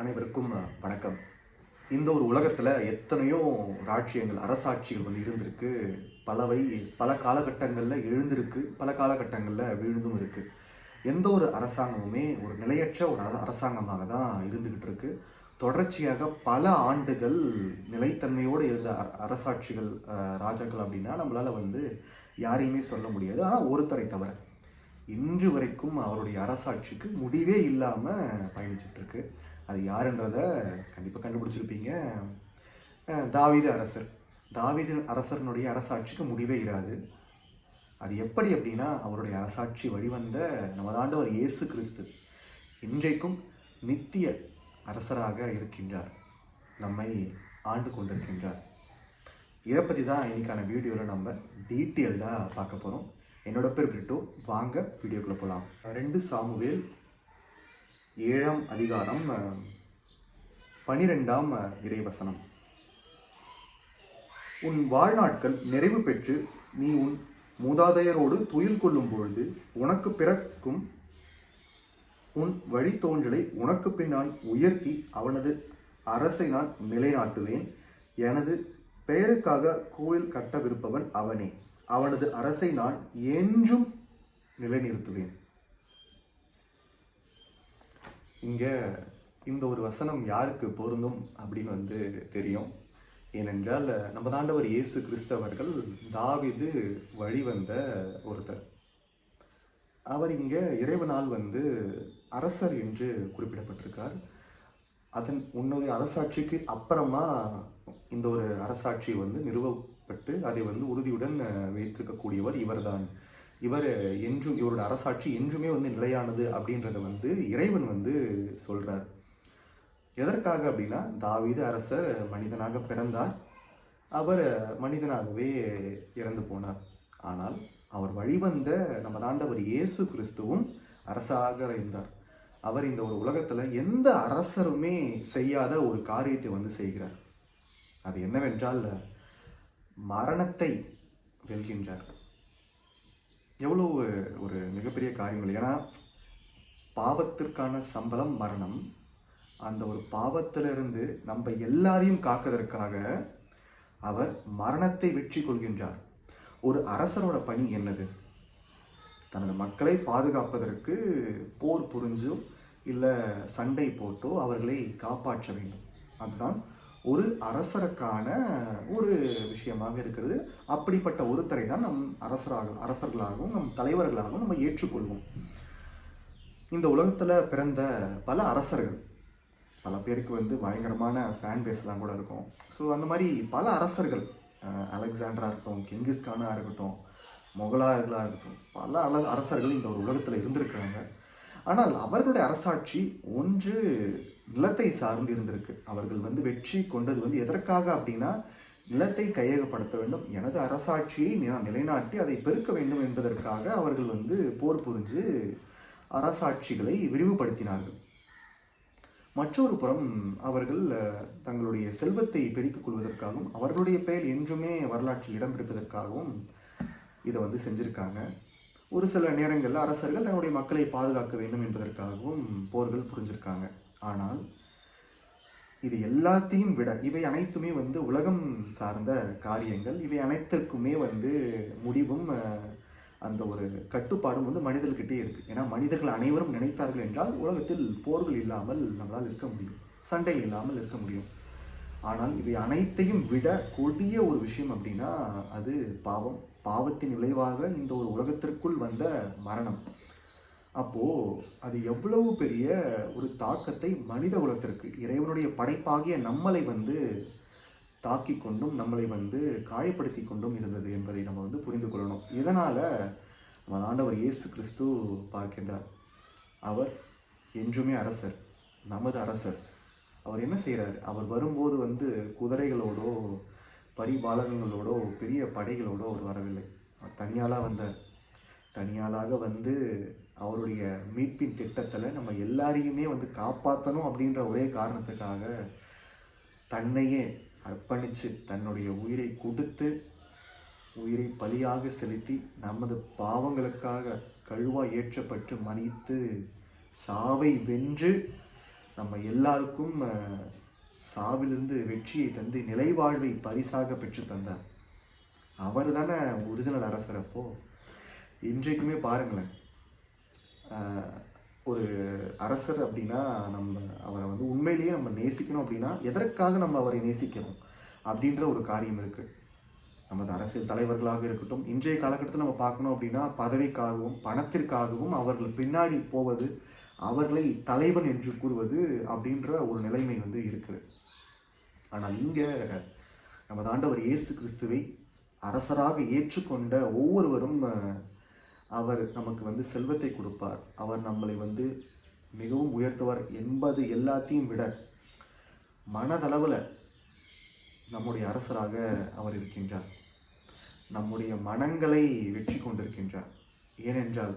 அனைவருக்கும் வணக்கம். இந்த ஒரு உலகத்தில் எத்தனையோ ராட்சியங்கள் அரசாட்சிகள் வந்து இருந்திருக்கு. பலவை பல காலகட்டங்களில் எழுந்திருக்கு பல காலகட்டங்களில் விழுந்தும் இருக்கு. எந்த ஒரு அரசாங்கமுமே ஒரு நிலையற்ற ஒரு அர- அரசாங்கமாக தான் இருந்துக்கிட்டு இருக்கு. தொடர்ச்சியாக பல ஆண்டுகள் நிலைத்தன்மையோடு இருந்த அ- அரசாட்சிகள் ராஜாக்கள் அப்படின்னா நம்மளால வந்து யாரையுமே சொல்ல முடியாது. ஆனால் ஒருத்தரை தவிர இன்று வரைக்கும் அவருடைய அரசாட்சிக்கு முடிவே இல்லாமல் பயணிச்சிட்ருக்கு இருக்கு. அது யாருன்றத கண்டிப்பாக கண்டுபிடிச்சிருப்பீங்க. தாவீது அரசர். தாவீது அரசர்னுடைய அரசாட்சிக்கு முடிவே இராது. அது எப்படி அப்படின்னா அவருடைய அரசாட்சி வழிவந்த நமதாண்டவர் இயேசு கிறிஸ்து இன்றைக்கும் நித்திய அரசராக இருக்கின்றார். நம்மை ஆண்டு கொண்டிருக்கின்றார். இதை பற்றி தான் இன்றைக்கான வீடியோவில் நம்ம டீட்டெயில்டாக பார்க்க போகிறோம் என்னோட பேர் பிரிட்டோ வாங்க வீடியோக்குள்ளே போகலாம் ரெண்டு சாமுவேல் ஏழாம் அதிகாரம் பனிரெண்டாம் இறைவசனம். உன் வாழ்நாட்கள் நிறைவு பெற்று நீ உன் மூதாதையரோடு துயில் கொள்ளும் பொழுது உனக்கு பிறக்கும் உன் வழித்தோன்றலை உனக்கு பின் நான் உயர்த்தி அவனது அரசை நான் நிலைநாட்டுவேன். எனது பெயருக்காக கோயில் கட்டவிருப்பவன் அவனே. அவனது அரசை நான் என்றும் நிலைநிறுத்துவேன். இங்கே இந்த ஒரு வசனம் யாருக்கு பொருந்தும் அப்படின்னு வந்து தெரியும். ஏனென்றால் நம்ம தாண்டவர் இயேசு கிறிஸ்தவர்கள் தாவிது வழிவந்த ஒருத்தர். அவர் இங்கே இறைவனால் வந்து அரசர் என்று குறிப்பிடப்பட்டிருக்கார். அதன் உன்னுடைய அரசாட்சிக்கு அப்புறமா இந்த ஒரு அரசாட்சி வந்து நிறுவப்பட்டு அதை வந்து உறுதியுடன் வைத்திருக்கக்கூடியவர் இவர்தான். இவர் என்றும் இவரோட அரசாட்சி என்றுமே வந்து நிலையானது அப்படின்றத வந்து இறைவன் வந்து சொல்கிறார் எதற்காக அப்படின்னா தாவீது அரசர் மனிதனாக பிறந்தார். அவர் மனிதனாகவே இறந்து போனார். ஆனால் அவர் வழிவந்த நம்ம தாண்டவர் இயேசு கிறிஸ்துவும் அரசாக இருந்தார். அவர் இந்த ஒரு உலகத்தில் எந்த அரசருமே செய்யாத ஒரு காரியத்தை வந்து செய்கிறார். அது என்னவென்றால் மரணத்தை வெல்கின்றார். எவ்வளோ ஒரு மிகப்பெரிய காரியங்கள்? ஏன்னா பாவத்திற்கான சம்பளம் மரணம். அந்த ஒரு பாவத்திலிருந்து நம்ம எல்லாரையும் காக்குவதற்காக அவர் மரணத்தை வெற்றி கொள்கின்றார். ஒரு அரசரோட பணி என்னது? தனது மக்களை பாதுகாப்பதற்கு போர் புரிஞ்சோ இல்லை சண்டை போட்டோ அவர்களை காப்பாற்ற வேண்டும். அதுதான் ஒரு அரசருக்கான ஒரு விஷயமாக இருக்கிறது. அப்படிப்பட்ட ஒருத்தரை தான் நம் அரசராக அரசர்களாகவும் நம் தலைவர்களாகவும் நம்ம ஏற்றுக்கொள்வோம். இந்த உலகத்தில் பிறந்த பல அரசர்கள் பல பேருக்கு வந்து பயங்கரமான ஃபேன் பேஸ்லாம் கூட இருக்கும். ஸோ அந்த மாதிரி பல அரசர்கள் அலெக்சாண்டராக இருக்கட்டும் கிங்கிஸ்கானாக இருக்கட்டும் முகலாயர்களாக இருக்கட்டும் பல அல அரசர்கள் இந்த ஒரு உலகத்தில் இருந்திருக்கிறாங்க. ஆனால் அவர்களுடைய அரசாட்சி ஒன்று நிலத்தை சார்ந்து இருந்திருக்கு. அவர்கள் வந்து வெற்றி கொண்டது வந்து எதற்காக அப்படின்னா நிலத்தை கையகப்படுத்த வேண்டும். எனது அரசாட்சியை நி- நிலைநாட்டி அதை பெருக்க வேண்டும் என்பதற்காக அவர்கள் வந்து போர் புரிஞ்சு அரசாட்சிகளை விரிவுபடுத்தினார்கள். மற்றொரு புறம் அவர்கள் தங்களுடைய செல்வத்தை பெருக்கிக் கொள்வதற்காகவும் அவர்களுடைய பெயர் என்றுமே வரலாற்றில் இடம் பிடிப்பதற்காகவும் இதை வந்து செஞ்சிருக்காங்க. ஒரு சில நேரங்களில் அரசர்கள் தங்களுடைய மக்களை பாதுகாக்க வேண்டும் என்பதற்காகவும் போர்கள் புரிஞ்சிருக்காங்க. ஆனால் இது எல்லாத்தையும் விட இவை அனைத்துமே வந்து உலகம் சார்ந்த காரியங்கள். இவை அனைத்திற்குமே வந்து முடிவும் அந்த ஒரு கட்டுப்பாடும் வந்து மனிதர்கிட்டே இருக்குது ஏன்னா மனிதர்கள் அனைவரும் நினைத்தார்கள் என்றால் உலகத்தில் போர்கள் இல்லாமல் நம்மளால் இருக்க முடியும். சண்டைகள் இல்லாமல் இருக்க முடியும். ஆனால் இவை அனைத்தையும் விட கொடிய ஒரு விஷயம் அப்படின்னா அது பாவம். பாவத்தின் விளைவாக இந்த ஒரு உலகத்திற்குள் வந்த மரணம். அப்போது அது எவ்வளவு பெரிய ஒரு தாக்கத்தை மனித குலத்திற்கு இறைவனுடைய படைப்பாகிய நம்மளை வந்து தாக்கி கொண்டும் நம்மளை வந்து காயப்படுத்தி கொண்டும் இருந்தது என்பதை நம்ம வந்து புரிந்து கொள்ளணும். இதனால் நம்ம ஆண்டவர் இயேசு கிறிஸ்து பார்க்கின்றார். அவர் என்றுமே அரசர் நமது அரசர். அவர் என்ன செய்கிறார் அவர் வரும்போது வந்து குதிரைகளோடோ பரிபாலகங்களோடோ பெரிய படைகளோடோ அவர் வரவில்லை. அவர் தனியாளாக வந்தார். தனியாளாக வந்து அவருடைய மீட்பின் திட்டத்தில் நம்ம எல்லாரையுமே வந்து காப்பாற்றணும் அப்படின்ற ஒரே காரணத்துக்காக தன்னையே அர்ப்பணித்து தன்னுடைய உயிரை கொடுத்து உயிரை பலியாக செலுத்தி நமது பாவங்களுக்காக கழுவா ஏற்றப்பட்டு மன்னித்து சாவை வென்று நம்ம எல்லாருக்கும் சாவிலிருந்து வெற்றியை தந்து நிலைவாழ்வை பரிசாக பெற்று தந்தார். அவர் தானே ஒரிஜினல் அரசர் இன்றைக்குமே பாருங்களேன். ஒரு அரசர் அப்படின்னா நம்ம அவரை வந்து உண்மையிலேயே நம்ம நேசிக்கணும் அப்படின்னா எதற்காக நம்ம அவரை நேசிக்கிறோம் அப்படின்ற ஒரு காரியம் இருக்குது நமது அரசியல் தலைவர்களாக இருக்கட்டும் இன்றைய காலகட்டத்தில் நம்ம பார்க்கணும் அப்படின்னா பதவிக்காகவும் பணத்திற்காகவும் அவர்கள் பின்னாடி போவது அவர்களை தலைவன் என்று கூறுவது அப்படின்ற ஒரு நிலைமை வந்து இருக்குது ஆனால் இங்கே நமது ஆண்டவர் இயேசு கிறிஸ்துவை அரசராக ஏற்றுக்கொண்ட ஒவ்வொருவரும் அவர் நமக்கு வந்து செல்வத்தை கொடுப்பார். அவர் நம்மளை வந்து மிகவும் உயர்த்துவார் என்பது எல்லாத்தையும் விட மனதளவில் நம்முடைய அரசராக அவர் இருக்கின்றார். நம்முடைய மனங்களை வெற்றி கொண்டிருக்கின்றார். ஏனென்றால்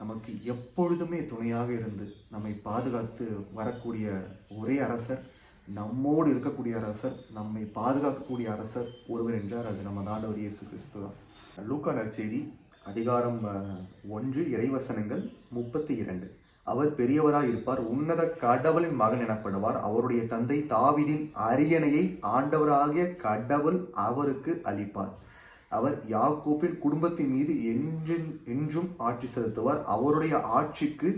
நமக்கு எப்பொழுதுமே துணையாக இருந்து நம்மை பாதுகாத்து வரக்கூடிய ஒரே அரசர் நம்மோடு இருக்கக்கூடிய அரசர் நம்மை பாதுகாக்கக்கூடிய அரசர் ஒருவர் என்றார் அது நம்ம ஆண்டவர் இயேசு கிறிஸ்து தான் லூக்கா நற்செய்தி அதிகாரம் ஒன்று இறைவசனங்கள் முப்பத்தி இரண்டு. அவர் பெரியவராய் இருப்பார் உன்னத கடவுளின் மகன் எனப்படுவார். அவருடைய தந்தை தாவிலின் அரியணையை ஆண்டவராகிய கடவுள் அவருக்கு அளிப்பார். அவர் யாக்கோப்பின் குடும்பத்தின் மீது என்றும் என்றும் ஆட்சி செலுத்துவார். அவருடைய ஆட்சிக்கு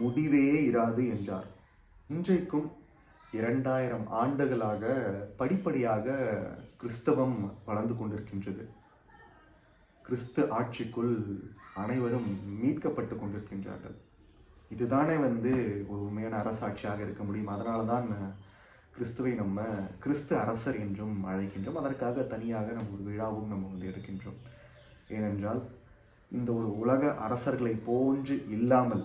முடிவே இராது என்றார். இன்றைக்கும் இரண்டாயிரம் ஆண்டுகளாக படிப்படியாக கிறிஸ்தவம் வளர்ந்து கொண்டிருக்கின்றது. கிறிஸ்து ஆட்சிக்குள் அனைவரும் மீட்கப்பட்டு கொண்டிருக்கின்றார்கள். இதுதானே வந்து ஒரு உண்மையான அரசாட்சியாக இருக்க முடியும். அதனால தான் கிறிஸ்துவை நம்ம கிறிஸ்து அரசர் என்றும் அழைக்கின்றோம். அதற்காக தனியாக நம்ம ஒரு விழாவும் நம்ம வந்து எடுக்கின்றோம். ஏனென்றால் இந்த ஒரு உலக அரசர்களை போன்று இல்லாமல்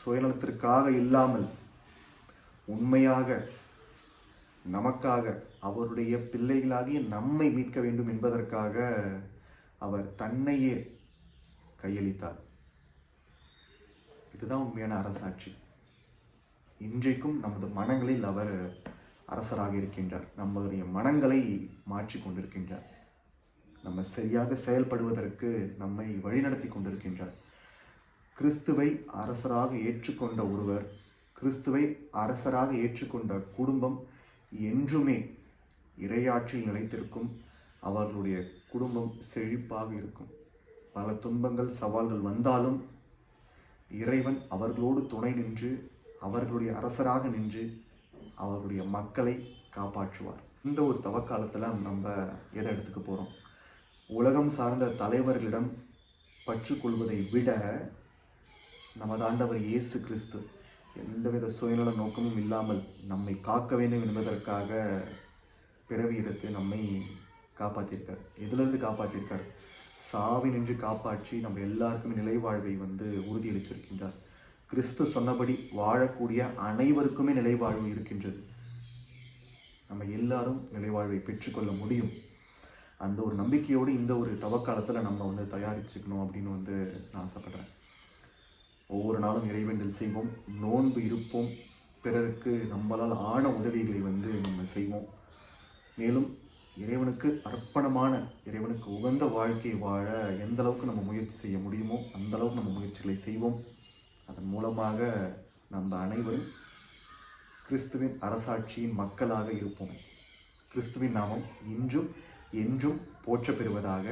சுயநலத்திற்காக இல்லாமல் உண்மையாக நமக்காக அவருடைய பிள்ளைகளாகிய நம்மை மீட்க வேண்டும் என்பதற்காக அவர் தன்னையே கையளித்தார். இதுதான் உண்மையான அரசாட்சி. இன்றைக்கும் நமது மனங்களில் அவர் அரசராக இருக்கின்றார். நம்மளுடைய மனங்களை மாற்றி கொண்டிருக்கின்றார். நம்ம சரியாக செயல்படுவதற்கு நம்மை வழிநடத்தி கொண்டிருக்கின்றார். கிறிஸ்துவை அரசராக ஏற்றுக்கொண்ட ஒருவர் கிறிஸ்துவை அரசராக ஏற்றுக்கொண்ட குடும்பம் என்றுமே இரையாற்றில் நிலைத்திருக்கும் அவர்களுடைய குடும்பம் செழிப்பாக இருக்கும். பல துன்பங்கள் சவால்கள் வந்தாலும் இறைவன் அவர்களோடு துணை நின்று அவர்களுடைய அரசராக நின்று அவர்களுடைய மக்களை காப்பாற்றுவார். இந்த ஒரு தவக்காலத்தில் நம்ம எதை எடுத்துக்க போகிறோம் உலகம் சார்ந்த தலைவர்களிடம் பற்று கொள்வதை விட நமது ஆண்டவர் இயேசு கிறிஸ்து எந்தவித சுயநல நோக்கமும் இல்லாமல் நம்மை காக்க வேண்டும் என்பதற்காக பிறவி எடுத்து நம்மை காப்பாற்றியிருக்கார் எதிலிருந்து காப்பாற்றியிருக்கார் சாவி நின்று காப்பாற்றி நம்ம எல்லாருக்குமே நிலைவாழ்வை வந்து உறுதியளிச்சிருக்கின்றார். கிறிஸ்து சொன்னபடி வாழக்கூடிய அனைவருக்குமே நிலைவாழ்வு இருக்கின்றது. நம்ம எல்லாரும் நிலைவாழ்வை பெற்றுக்கொள்ள முடியும். அந்த ஒரு நம்பிக்கையோடு இந்த ஒரு தவக்காலத்தில் நம்ம வந்து தயாரிச்சுக்கணும் அப்படின்னு வந்து நான் ஆசைப்படுறேன். ஒவ்வொரு நாளும் இறைவேண்டல் செய்வோம். நோன்பு இருப்போம். பிறருக்கு நம்மளால் ஆன உதவிகளை வந்து நம்ம செய்வோம். மேலும் இறைவனுக்கு அர்ப்பணமான இறைவனுக்கு உகந்த வாழ்க்கையை வாழ எந்த அளவுக்கு நம்ம முயற்சி செய்ய முடியுமோ அந்த அளவுக்கு நம்ம முயற்சிகளை செய்வோம். அதன் மூலமாக நம்ம அனைவரும் கிறிஸ்துவின் அரசாட்சியின் மக்களாக இருப்போம். கிறிஸ்துவின் நாமம் இன்றும் என்றும் போற்ற பெறுவதாக